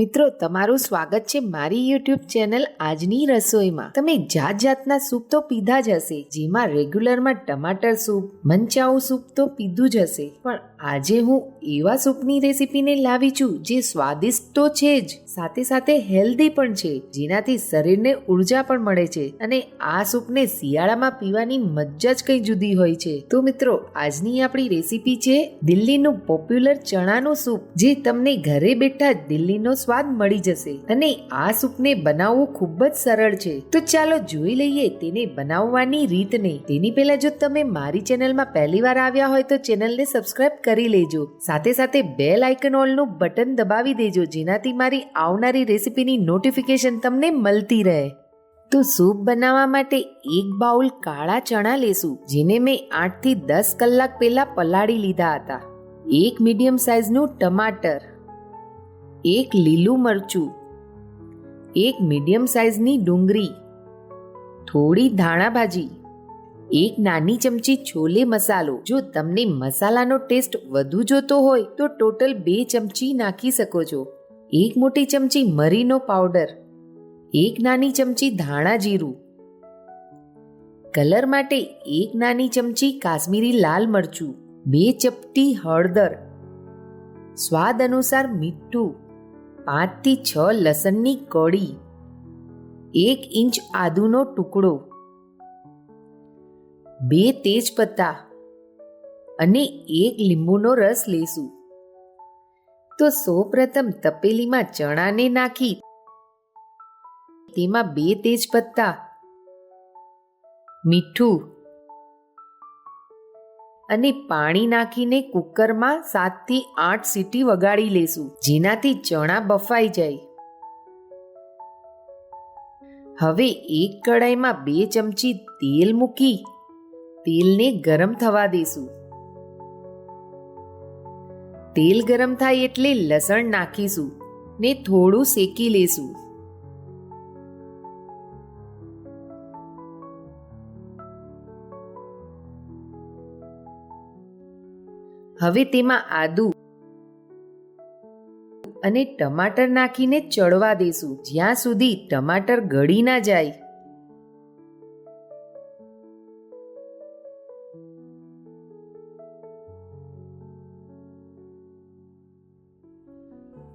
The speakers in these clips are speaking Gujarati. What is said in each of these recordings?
મિત્રો, તમારું સ્વાગત છે મારી યુટ્યુબ ચેનલ આજની રસોઈમાં. તમે જાત જાતના સૂપ તો પીધા જ હશે, જેમાં રેગ્યુલરમાં ટમાટર સૂપ મંચાઉ સૂપ તો પીધું જ હશે. પણ આજે હું એવા સૂપની રેસીપીને લાવી છું જે સ્વાદિષ્ટ તો છે જ, સાથે સાથે હેલ્ધી પણ છે, જેનાથી શરીરને ઊર્જા પણ મળે છે અને આ સૂપને શિયાળામાં પીવાની મજા જ કંઈ જુદી હોય છે. તો મિત્રો, આજની આપણી રેસીપી છે દિલ્હીનું પોપ્યુલર ચણાનું સૂપ, જે તમને ઘરે બેઠા દિલ્હીનો સ્વાદ મળી જશે અને આ સૂપને બનાવવું ખૂબ જ સરળ છે. તો ચાલો જોઈ લઈએ તેને બનાવવાની રીતને. તેની પહેલા જો તમે મારી ચેનલમાં પહેલી વાર આવ્યા હોય તો ચેનલને સબસ્ક્રાઇબ કરી લેજો. સાથે સાથે બેલ આઇકન ઓલનું બટન દબાવી દેજો, જેનાથી મારી આવનારી રેસીપીની નોટિફિકેશન તમને મળતી રહે. તો સૂપ બનાવવા માટે એક બાઉલ કાળા ચણા લેશું, જેને મેં આઠથી દસ કલાક પહેલા પલાળી લીધા હતા. એક મીડિયમ સાઇઝનું ટમાટર, એક લીલું મરચું, એક મીડિયમ સાઇઝની ડુંગળી, થોડી ધાણા ભાજી એક નાની ચમચી છોલે મસાલો. જો તમને મસાલાનો ટેસ્ટ વધુ જોતો હોય, તો ટોટલ બે ચમચી નાખી શકો છો. એક મોટી ચમચી મરીનો પાવડર. એક નાની ચમચી ધાણા જીરું. કલર માટે એક નાની ચમચી કાશ્મીરી લાલ મરચું. બે ચપટી હળદર. સ્વાદ અનુસાર મીઠું. પાંચથી છ લસણની કળી. એક ઇંચ આદુનો ટુકડો. બે તેજ પત્તા અને એક લીંબુનો રસ લેશું તો સૌપ્રથમ તપેલીમાં ચણાને નાખી, તેમાં બે તેજ પત્તા, મીઠું અને પાણી નાખીને કુકરમાં સાતથી આઠ સીટી વગાડી લેશું, જેનાથી ચણા બફાઈ જાય. હવે એક કડાઈમાં બે ચમચી તેલ મૂકી તેલને ગરમ થવા દેશું. તેલ ગરમ થાય એટલે લસણ નાખીશું ને થોડું શેકી લેશું. હવે તેમાં આદુ અને ટમાટર નાખીને ચડવા દેશું. જ્યાં સુધી ટમાટર ગળી ના જાય.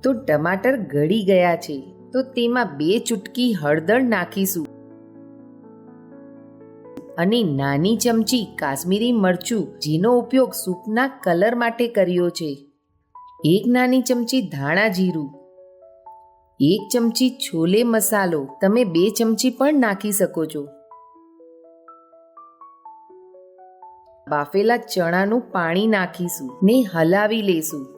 તો ટમાટર ગળી ગયા છે, તો તેમાં બે ચૂટકી હળદર નાખીશું. અને નાની ચમચી કાશ્મીરી મરચું, જેનો ઉપયોગ સૂપના કલર માટે કર્યો છે. એક નાની ચમચી ધાણા જીરું, એક ચમચી છોલે મસાલો, તમે બે ચમચી પણ નાખી શકો છો. બાફેલા ચણાનું પાણી નાખીશું ને હલાવી લેશું.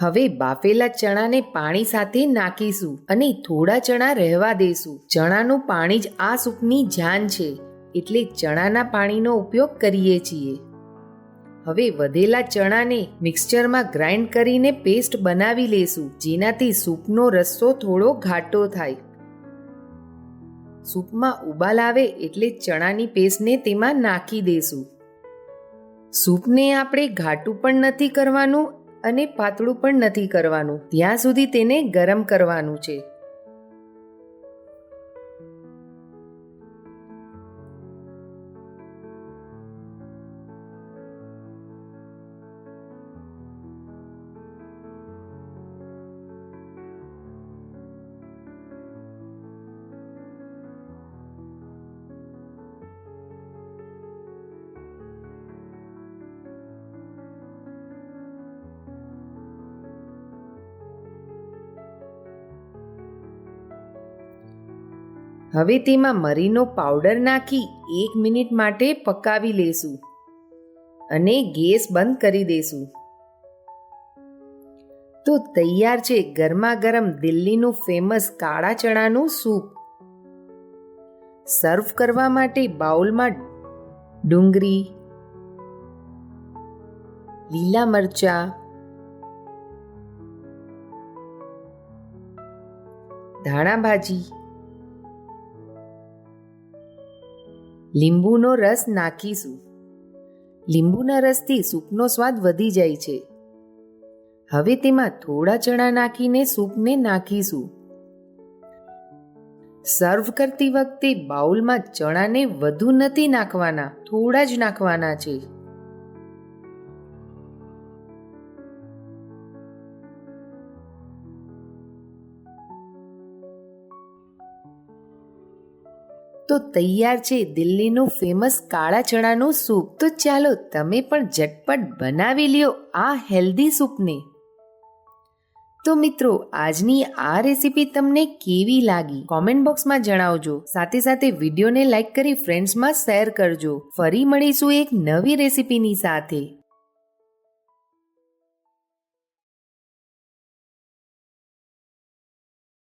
હવે બાફેલા ચણાને પાણી સાથે નાખીશું અને થોડા ચણા રહેવા દેશું. ચણાનું પાણી જ આ સૂપની જાન છે, એટલે ચણાના પાણીનો ઉપયોગ કરીએ છીએ. હવે વધેલા ચણાને મિક્સચરમાં ગ્રાઇન્ડ કરીને પેસ્ટ બનાવી લેશું, જેનાથી સૂપનો રસ્સો થોડો ઘાટો થાય. સૂપમાં ઉબાલ આવે એટલે ચણાની પેસ્ટને તેમાં નાખી દેશું. સૂપને આપણે ઘાટું પણ નથી કરવાનું અને પાતળું પણ નથી કરવાનું. ત્યાં સુધી તેને ગરમ કરવાનું છે. હવે તેમાં મરીનો પાવડર નાખી એક મિનિટ માટે પકાવી લેશું અને ગેસ બંધ કરી દેશું. તો તૈયાર છે ગરમા ગરમ દિલ્હીનું ફેમસ કાળા ચણાનું સૂપ. સર્વ કરવા માટે બાઉલમાં ડુંગળી, લીલા મરચા, ધાણા ભાજી લીંબુનો રસ નાખીશું. લીંબુના રસથી સૂપનો સ્વાદ વધી જાય છે. હવે તેમાં થોડા ચણા નાખીને સૂપને નાખીશું. સર્વ કરતી વખતે બાઉલમાં ચણાને વધુ નથી નાખવાના, થોડા જ નાખવાના છે. તો તૈયાર છે દિલ્હીનું ફેમસ કાળા ચણાનું સૂપ. તો ચાલો તમે પણ ઝટપટ બનાવી લ્યો આ હેલ્ધી સૂપને. તો મિત્રો, આજની આ રેસીપી તમને કેવી લાગી? કોમેન્ટ બોક્સમાં જણાવજો. સાથે સાથે વિડીયોને લાઈક કરી ફ્રેન્ડ્સમાં શેર કરજો. ફરી મળીશું એક નવી રેસીપીની સાથે.